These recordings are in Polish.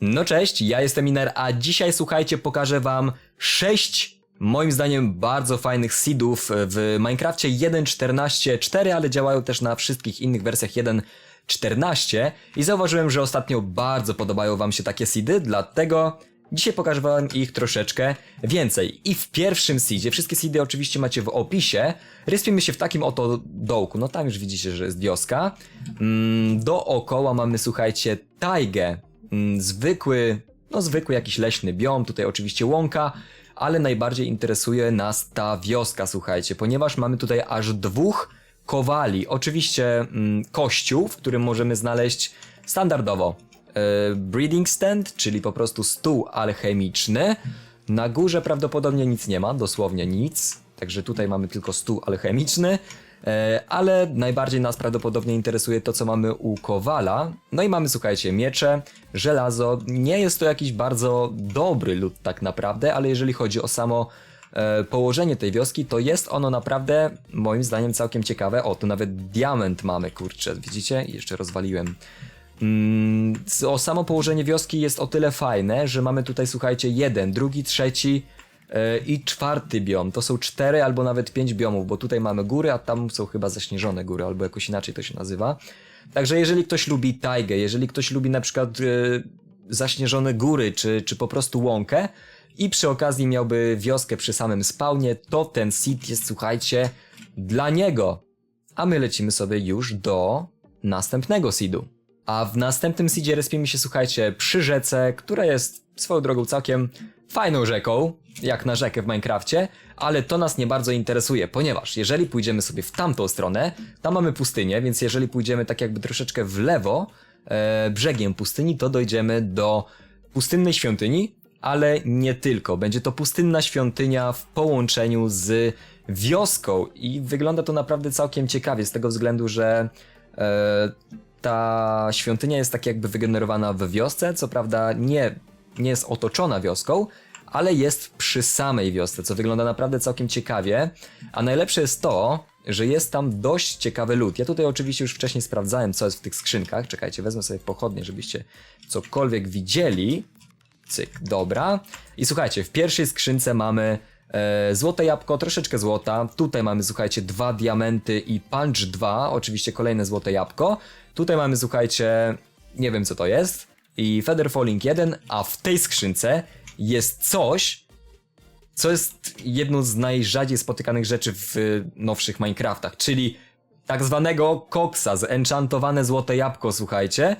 No cześć, ja jestem Iner, a dzisiaj słuchajcie, pokażę wam 6 moim zdaniem bardzo fajnych seedów w Minecrafcie 1.14.4, ale działają też na wszystkich innych wersjach 1.14 i zauważyłem, że ostatnio bardzo podobają wam się takie seedy, dlatego dzisiaj pokażę wam ich troszeczkę więcej. I w pierwszym seedzie, wszystkie seedy oczywiście macie w opisie, respimy się w takim oto dołku, no tam już widzicie, że jest wioska. Mm, dookoła mamy, słuchajcie, tajgę, zwykły, no zwykły jakiś leśny biom, tutaj oczywiście łąka, ale najbardziej interesuje nas ta wioska, słuchajcie, ponieważ mamy tutaj aż dwóch kowali. Oczywiście mm, kościół, w którym możemy znaleźć standardowo e, breeding stand, czyli po prostu stół alchemiczny. Na górze prawdopodobnie nic nie ma, dosłownie nic. Także tutaj mamy tylko stół alchemiczny. E, ale najbardziej nas prawdopodobnie interesuje to, co mamy u Kowala. No i mamy, słuchajcie, miecze, żelazo. Nie jest to jakiś bardzo dobry lód tak naprawdę, ale jeżeli chodzi o samo e, położenie tej wioski, to jest ono naprawdę, moim zdaniem, całkiem ciekawe. O, tu nawet diament mamy, kurczę, widzicie? Jeszcze rozwaliłem. Mm, o samo położenie wioski jest o tyle fajne, że mamy tutaj, słuchajcie, jeden, drugi, trzeci i czwarty biom. To są cztery albo nawet pięć biomów, bo tutaj mamy góry, a tam są chyba zaśnieżone góry, albo jakoś inaczej to się nazywa. Także jeżeli ktoś lubi tajgę, jeżeli ktoś lubi na przykład e, zaśnieżone góry, czy, czy po prostu łąkę i przy okazji miałby wioskę przy samym spawnie, to ten seed jest, słuchajcie, dla niego. A my lecimy sobie już do następnego seedu. A w następnym seedzie respimy się, słuchajcie, przy rzece, która jest swoją drogą całkiem fajną rzeką, jak na rzekę w Minecrafcie, ale to nas nie bardzo interesuje, ponieważ jeżeli pójdziemy sobie w tamtą stronę, tam mamy pustynię, więc jeżeli pójdziemy tak jakby troszeczkę w lewo, e, brzegiem pustyni, to dojdziemy do pustynnej świątyni, ale nie tylko. Będzie to pustynna świątynia w połączeniu z wioską i wygląda to naprawdę całkiem ciekawie z tego względu, że e, ta świątynia jest tak jakby wygenerowana w wiosce, co prawda nie, nie jest otoczona wioską, ale jest przy samej wiosce, co wygląda naprawdę całkiem ciekawie. A najlepsze jest to, że jest tam dość ciekawy lód. Ja tutaj oczywiście już wcześniej sprawdzałem, co jest w tych skrzynkach. Czekajcie, wezmę sobie pochodnie, żebyście cokolwiek widzieli. Cyk, dobra. I słuchajcie, w pierwszej skrzynce mamy e, złote jabłko, troszeczkę złota. Tutaj mamy, słuchajcie, dwa diamenty i punch 2, oczywiście kolejne złote jabłko. Tutaj mamy, słuchajcie, nie wiem co to jest. I Feather Falling 1, a w tej skrzynce jest coś, co jest jedną z najrzadziej spotykanych rzeczy w y, nowszych Minecraftach, czyli tak zwanego koksa, zenchantowane złote jabłko, słuchajcie.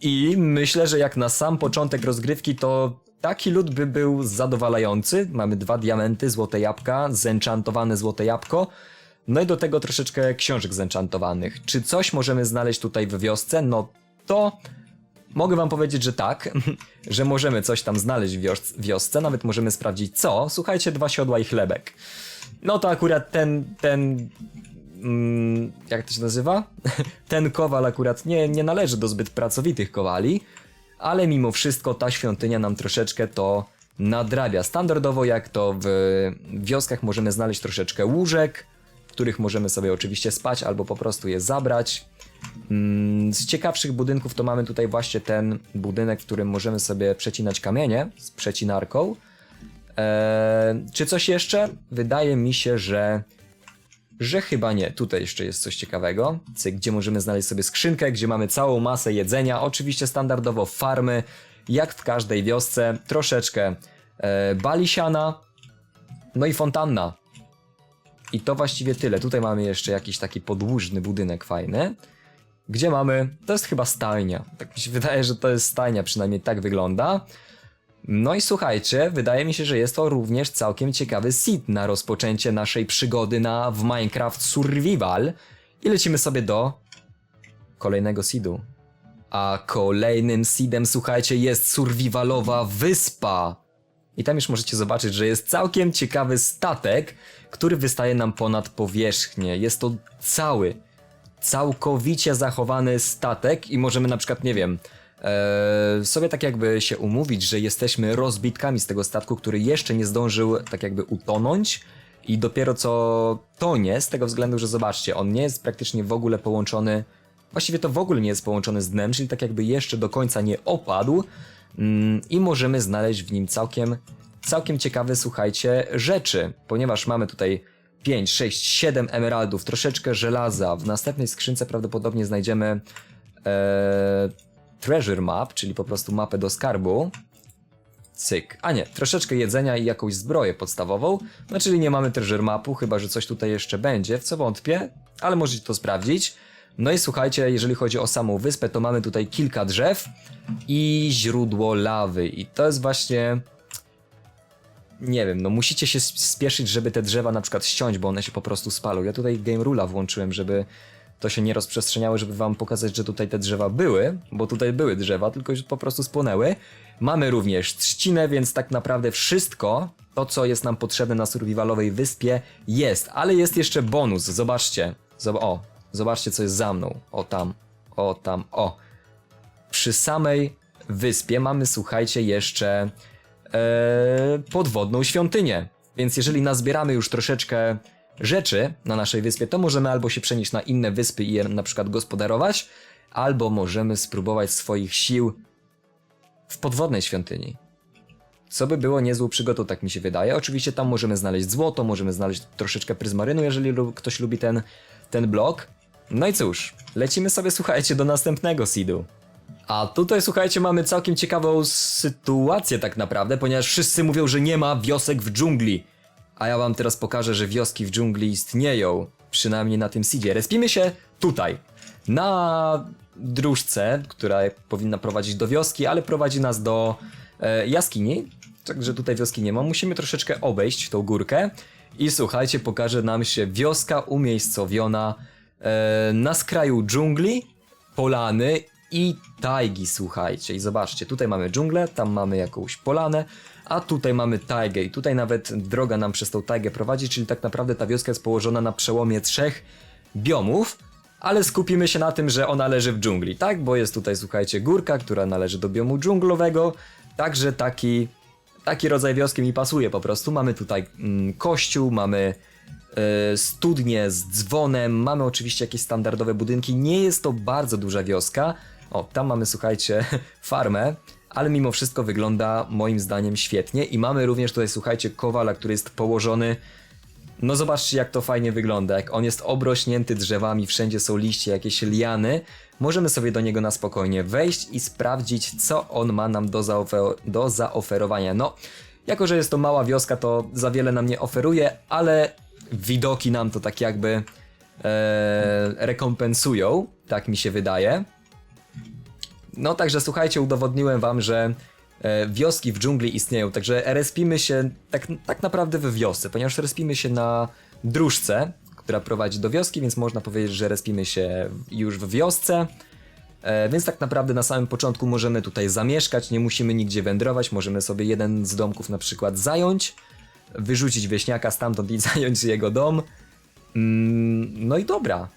I myślę, że jak na sam początek rozgrywki, to taki lód by był zadowalający. Mamy dwa diamenty, złote jabłka, zenchantowane złote jabłko. No i do tego troszeczkę książek zenchantowanych. Czy coś możemy znaleźć tutaj w wiosce? No to mogę wam powiedzieć, że tak, że możemy coś tam znaleźć w wios- wiosce, nawet możemy sprawdzić co. Słuchajcie, dwa siodła i chlebek. No to akurat ten, ten mm, jak to się nazywa? Ten kowal akurat nie, nie należy do zbyt pracowitych kowali, ale mimo wszystko ta świątynia nam troszeczkę to nadrabia. Standardowo jak to w wioskach możemy znaleźć troszeczkę łóżek, w których możemy sobie oczywiście spać albo po prostu je zabrać. Mm, Z ciekawszych budynków to mamy tutaj właśnie ten budynek, w którym możemy sobie przecinać kamienie z przecinarką. Eee, czy coś jeszcze? Wydaje mi się, że że chyba nie. Tutaj jeszcze jest coś ciekawego, gdzie możemy znaleźć sobie skrzynkę, gdzie mamy całą masę jedzenia, oczywiście standardowo farmy, jak w każdej wiosce, troszeczkę e, balisiana, no i fontanna. I to właściwie tyle. Tutaj mamy jeszcze jakiś taki podłużny budynek fajny, gdzie mamy, to jest chyba stajnia, tak mi się wydaje, że to jest stajnia, przynajmniej tak wygląda. No i słuchajcie, wydaje mi się, że jest to również całkiem ciekawy seed na rozpoczęcie naszej przygody na w Minecraft Survival. I lecimy sobie do kolejnego seedu. A kolejnym seedem, słuchajcie, jest survivalowa wyspa. I tam już możecie zobaczyć, że jest całkiem ciekawy statek, który wystaje nam ponad powierzchnię. Jest to cały, całkowicie zachowany statek i możemy na przykład, nie wiem, e, sobie tak jakby się umówić, że jesteśmy rozbitkami z tego statku, który jeszcze nie zdążył tak jakby utonąć i dopiero co tonie z tego względu, że zobaczcie, on nie jest praktycznie w ogóle połączony Właściwie to w ogóle nie jest połączony z dnem, czyli tak jakby jeszcze do końca nie opadł. Mm, I możemy znaleźć w nim całkiem, całkiem ciekawe, słuchajcie, rzeczy, ponieważ mamy tutaj 5, 6, 7 emeraldów, troszeczkę żelaza. W następnej skrzynce prawdopodobnie znajdziemy e, treasure map, czyli po prostu mapę do skarbu. Cyk. A nie, troszeczkę jedzenia i jakąś zbroję podstawową. No czyli nie mamy treasure mapu, chyba że coś tutaj jeszcze będzie, w co wątpię, ale możecie to sprawdzić. No i słuchajcie, jeżeli chodzi o samą wyspę, to mamy tutaj kilka drzew i źródło lawy. I to jest właśnie. Nie wiem, no musicie się sp- spieszyć, żeby te drzewa na przykład ściąć, bo one się po prostu spalą. Ja tutaj Game Rula włączyłem, żeby to się nie rozprzestrzeniało, żeby wam pokazać, że tutaj te drzewa były, bo tutaj były drzewa, tylko już po prostu spłonęły. Mamy również trzcinę, więc tak naprawdę wszystko, to co jest nam potrzebne na survivalowej wyspie jest, ale jest jeszcze bonus, zobaczcie. Zob o, zobaczcie co jest za mną. O tam, o tam, o. Przy samej wyspie mamy, słuchajcie, jeszcze podwodną świątynię. Więc jeżeli nazbieramy już troszeczkę rzeczy na naszej wyspie, to możemy albo się przenieść na inne wyspy i je na przykład gospodarować, albo możemy spróbować swoich sił w podwodnej świątyni. Co by było niezłą przygodą, tak mi się wydaje. Oczywiście tam możemy znaleźć złoto, możemy znaleźć troszeczkę pryzmarynu, jeżeli ktoś lubi ten, ten blok. No i cóż, lecimy sobie, słuchajcie, do następnego seedu. A tutaj, słuchajcie, mamy całkiem ciekawą sytuację tak naprawdę, ponieważ wszyscy mówią, że nie ma wiosek w dżungli. A ja wam teraz pokażę, że wioski w dżungli istnieją. Przynajmniej na tym seedzie. Respimy się tutaj. Na dróżce, która powinna prowadzić do wioski, ale prowadzi nas do e, jaskini. Także tutaj wioski nie ma. Musimy troszeczkę obejść tą górkę. I słuchajcie, pokaże nam się wioska umiejscowiona e, na skraju dżungli, polany i tajgi, słuchajcie. I zobaczcie, tutaj mamy dżunglę, tam mamy jakąś polanę, a tutaj mamy tajgę. I tutaj nawet droga nam przez tą tajgę prowadzi, czyli tak naprawdę ta wioska jest położona na przełomie trzech biomów, ale skupimy się na tym, że ona leży w dżungli, tak? Bo jest tutaj, słuchajcie, górka, która należy do biomu dżunglowego, także taki, taki rodzaj wioski mi pasuje po prostu. Mamy tutaj mm, kościół, mamy e, studnie z dzwonem, mamy oczywiście jakieś standardowe budynki, nie jest to bardzo duża wioska. O, tam mamy, słuchajcie, farmę, ale mimo wszystko wygląda moim zdaniem świetnie i mamy również tutaj, słuchajcie, kowala, który jest położony no zobaczcie jak to fajnie wygląda, jak on jest obrośnięty drzewami, wszędzie są liście, jakieś liany. Możemy sobie do niego na spokojnie wejść i sprawdzić, co on ma nam do, zaofer- do zaoferowania. No, jako że jest to mała wioska, to za wiele nam nie oferuje, ale widoki nam to tak jakby e, rekompensują, tak mi się wydaje. No także słuchajcie, udowodniłem wam, że e, wioski w dżungli istnieją, także respimy się tak, tak naprawdę we wiosce, ponieważ respimy się na dróżce, która prowadzi do wioski, więc można powiedzieć, że respimy się już w wiosce. E, więc tak naprawdę na samym początku możemy tutaj zamieszkać, nie musimy nigdzie wędrować, możemy sobie jeden z domków na przykład zająć, wyrzucić wieśniaka stamtąd i zająć jego dom. Mm, no i dobra.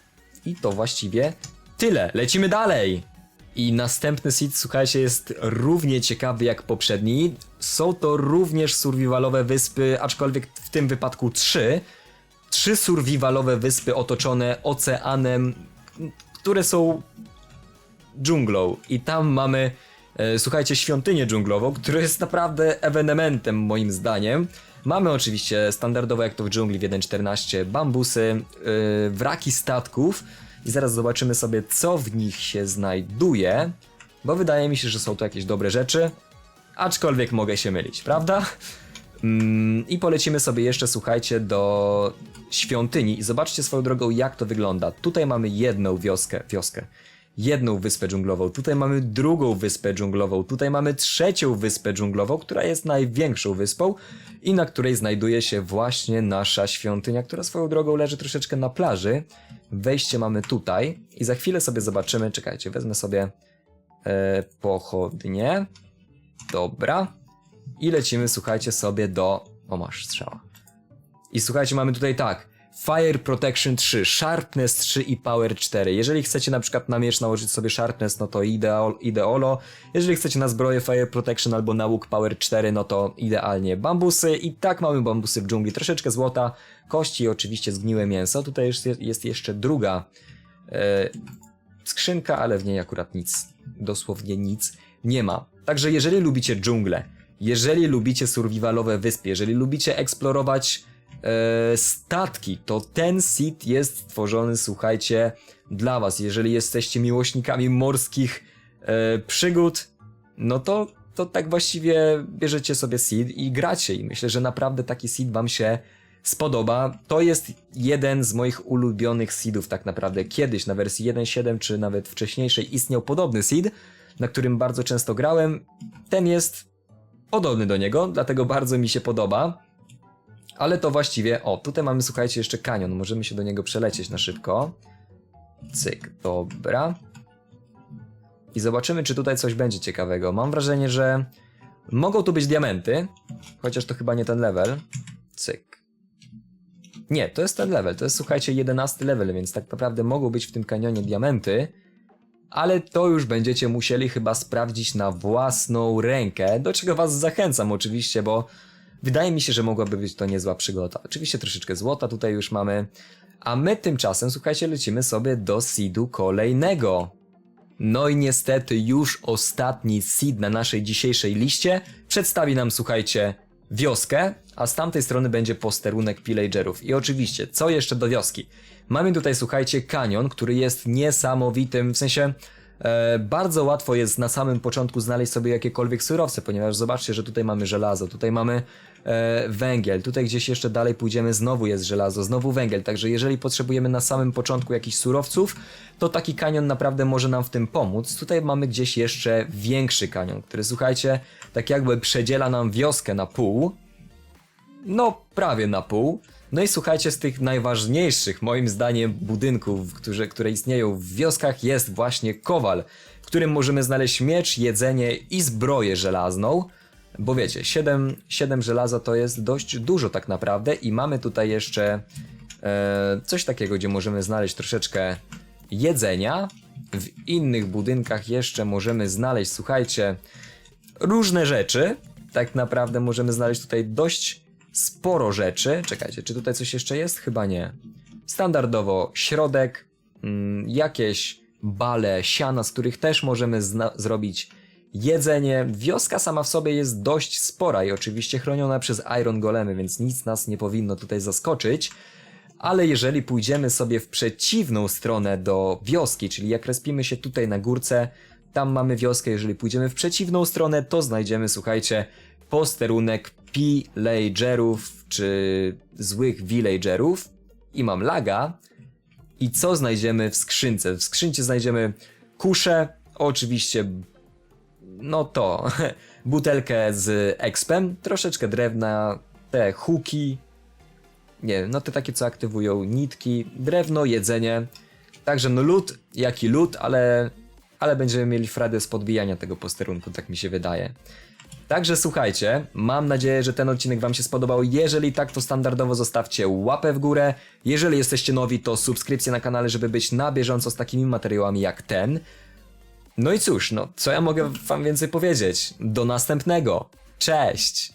I to właściwie tyle. Lecimy dalej! I następny seed, słuchajcie, jest równie ciekawy jak poprzedni. Są to również survivalowe wyspy, aczkolwiek w tym wypadku trzy. Trzy survivalowe wyspy otoczone oceanem, które są dżunglą. I tam mamy, e, słuchajcie, świątynię dżunglową, która jest naprawdę ewenementem moim zdaniem. Mamy oczywiście standardowo jak to w dżungli w 1.14 bambusy, e, wraki statków i zaraz zobaczymy sobie co w nich się znajduje, bo wydaje mi się, że są to jakieś dobre rzeczy, aczkolwiek mogę się mylić, prawda? Mm, I polecimy sobie jeszcze, słuchajcie, do świątyni i zobaczcie swoją drogą, jak to wygląda. Tutaj mamy jedną wioskę, wioskę, jedną wyspę dżunglową, tutaj mamy drugą wyspę dżunglową, tutaj mamy trzecią wyspę dżunglową, która jest największą wyspą i na której znajduje się właśnie nasza świątynia, która swoją drogą leży troszeczkę na plaży. Wejście mamy tutaj i za chwilę sobie zobaczymy, czekajcie, wezmę sobie e, pochodnie. Dobra. I lecimy, słuchajcie, sobie do... O, masz strzała. I słuchajcie, mamy tutaj tak. Fire Protection 3, Sharpness 3 i Power 4. Jeżeli chcecie na przykład na miecz nałożyć sobie Sharpness, no to ideal, ideolo. Jeżeli chcecie na zbroję Fire Protection albo na łuk Power 4, no to idealnie bambusy. I tak mamy bambusy w dżungli. Troszeczkę złota, kości i oczywiście zgniłe mięso. Tutaj jest, jest jeszcze druga e, skrzynka, ale w niej akurat nic, dosłownie nic nie ma. Także jeżeli lubicie dżunglę, jeżeli lubicie survivalowe wyspy, jeżeli lubicie eksplorować e, statki, to ten seed jest stworzony, słuchajcie, dla was. Jeżeli jesteście miłośnikami morskich e, przygód, no to, to tak właściwie bierzecie sobie seed i gracie. I myślę, że naprawdę taki seed wam się spodoba. To jest jeden z moich ulubionych seedów tak naprawdę. Kiedyś na wersji 1.7 czy nawet wcześniejszej istniał podobny seed, na którym bardzo często grałem. Ten jest podobny do niego, dlatego bardzo mi się podoba. Ale to właściwie, o, tutaj mamy, słuchajcie, jeszcze kanion, możemy się do niego przelecieć na szybko. Cyk, dobra. I zobaczymy, czy tutaj coś będzie ciekawego. Mam wrażenie, że mogą tu być diamenty, chociaż to chyba nie ten level. Cyk. Nie, to jest ten level, to jest, słuchajcie, 11 level, więc tak naprawdę mogą być w tym kanionie diamenty, ale to już będziecie musieli chyba sprawdzić na własną rękę, do czego was zachęcam oczywiście, bo wydaje mi się, że mogłaby być to niezła przygoda. Oczywiście troszeczkę złota tutaj już mamy, a my tymczasem, słuchajcie, lecimy sobie do seedu kolejnego. No i niestety już ostatni seed na naszej dzisiejszej liście przedstawi nam, słuchajcie, wioskę, a z tamtej strony będzie posterunek pillagerów. I oczywiście, co jeszcze do wioski? Mamy tutaj, słuchajcie, kanion, który jest niesamowitym, w sensie bardzo łatwo jest na samym początku znaleźć sobie jakiekolwiek surowce, ponieważ zobaczcie, że tutaj mamy żelazo, tutaj mamy e, węgiel, tutaj gdzieś jeszcze dalej pójdziemy, znowu jest żelazo, znowu węgiel, także jeżeli potrzebujemy na samym początku jakichś surowców, to taki kanion naprawdę może nam w tym pomóc. Tutaj mamy gdzieś jeszcze większy kanion, który słuchajcie, tak jakby przedziela nam wioskę na pół, no prawie na pół. No i słuchajcie, z tych najważniejszych, moim zdaniem, budynków, które, które istnieją w wioskach, jest właśnie kowal, w którym możemy znaleźć miecz, jedzenie i zbroję żelazną. Bo wiecie, 7, 7 żelaza to jest dość dużo tak naprawdę i mamy tutaj jeszcze e, coś takiego, gdzie możemy znaleźć troszeczkę jedzenia. W innych budynkach jeszcze możemy znaleźć, słuchajcie, różne rzeczy. Tak naprawdę możemy znaleźć tutaj dość sporo rzeczy. Czekajcie, czy tutaj coś jeszcze jest? Chyba nie. Standardowo środek, mm, jakieś bale, siana, z których też możemy zrobić jedzenie. Wioska sama w sobie jest dość spora i oczywiście chroniona przez Iron Golemy, więc nic nas nie powinno tutaj zaskoczyć. Ale jeżeli pójdziemy sobie w przeciwną stronę do wioski, czyli jak respimy się tutaj na górce, tam mamy wioskę, jeżeli pójdziemy w przeciwną stronę, to znajdziemy, słuchajcie, posterunek pillagerów, czy złych villagerów. I mam laga. I co znajdziemy w skrzynce? W skrzynce znajdziemy kuszę, oczywiście, no to, butelkę z expem, troszeczkę drewna, te huki, nie no te takie, co aktywują nitki, drewno, jedzenie. Także no lód, jaki lód, ale, ale będziemy mieli frady z podbijania tego posterunku, tak mi się wydaje. Także słuchajcie, mam nadzieję, że ten odcinek Wam się spodobał. Jeżeli tak, to standardowo zostawcie łapę w górę. Jeżeli jesteście nowi, to subskrypcję na kanale, żeby być na bieżąco z takimi materiałami jak ten. No i cóż, no, co ja mogę Wam więcej powiedzieć? Do następnego. Cześć!